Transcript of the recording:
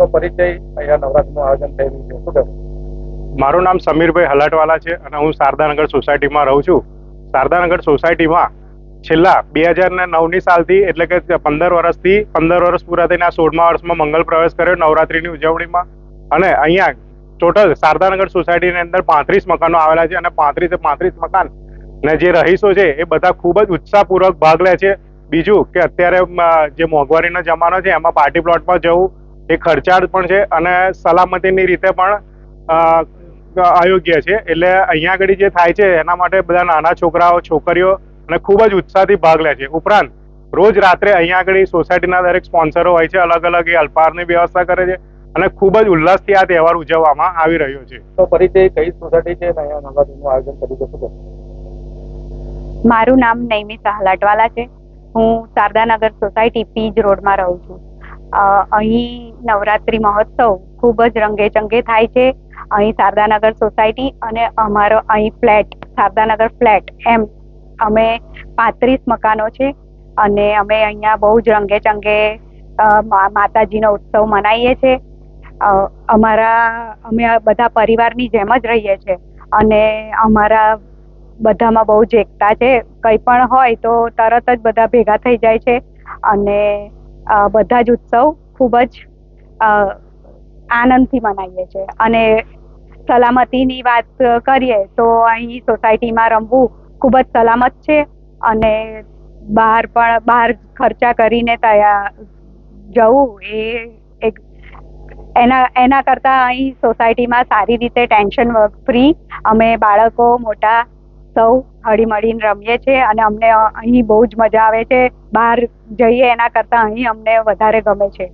આપનો પરિચય અહીંયા નવરાત્રીનું આયોજન થઈ રહ્યું છે. શું કહેવું મારું નામ સમીરભાઈ હલાટવાલા છે અને હું શારદાનગર સોસાયટીમાં રહું છું. શારદાનગર સોસાયટીમાં છેલ્લા બે હજાર ને નવની સાલથી એટલે કે પંદર વર્ષથી, પંદર વર્ષ પૂરા થઈને આ સોળમા વર્ષમાં મંગલ પ્રવેશ કર્યો નવરાત્રીની ઉજવણીમાં. અને અહીંયા ટોટલ શારદાનગર સોસાયટીની અંદર પાંત્રીસ મકાનો આવેલા છે અને પાંત્રીસે પાંત્રીસ મકાન ને જે રહીશો છે એ બધા ખૂબ જ ઉત્સાહપૂર્વક ભાગ લે છે. બીજું કે અત્યારે જે મોંઘવારીનો જમાનો છે, એમાં પાર્ટી પ્લોટમાં જવું એ ખર્ચાળ પણ છે અને સલામતીની રીતે પણ અયોગ્ય છે. એટલે અહીંયા આગળ જે થાય છે એના માટે બધા નાના છોકરાઓ છોકરીઓ અને ખૂબ જ ઉત્સાહથી ભાગ લે છે. ઉપરાંત રોજ રાત્રે અહીંયા આગળ સોસાયટીના દરેક સ્પોન્સરો હોય છે અલગ અલગ એ અલ્પાહારની વ્યવસ્થા કરે છે અને ખૂબ જ ઉલ્લાસથી આ તહેવાર ઉજવવામાં આવી રહ્યો છે. તો પરિચય કઈ સોસાયટી છે? નવરાત્રીનું આયોજન મારું નામ નૈમી સહલાટવાલા છે. હું શારદાનગર સોસાયટી પીજ રોડમાં રહું છું. અહીં નવરાત્રિ મહોત્સવ ખૂબ જ રંગે ચંગે થાય છે. અહીં શારદાનગર સોસાયટી અને અમારો અહીં ફ્લેટ, શારદાનગર ફ્લેટ એમ અમે પાંત્રીસ મકાનો છે અને અમે અહીંયા બહુ જ રંગે ચંગે માતાજીનો ઉત્સવ મનાવીએ છીએ અમારા, અમે બધા પરિવારની જેમ જ રહીએ છીએ અને અમારા બધામાં બહુ જ એકતા છે. કંઈ પણ હોય તો તરત જ બધા ભેગા થઈ જાય છે અને બધા જ ઉત્સવ ખૂબ જ આનંદથી મનાવીએ છીએ. અને સલામતીની વાત કરીએ તો અહીં સોસાયટીમાં રમવું ખૂબ જ સલામત છે અને બહાર પણ, બહાર ખર્ચા કરીને તૈયાર જવું એ એક, એના એના કરતાં અહીં સોસાયટીમાં સારી રીતે ટેન્શન ફ્રી અમે બાળકો, મોટા સૌ હળીમળીને રમીએ છીએ અને અમને અહીં બહુ જ મજા આવે છે. બહાર જઈએ એના કરતાં અહીં અમને વધારે ગમે છે.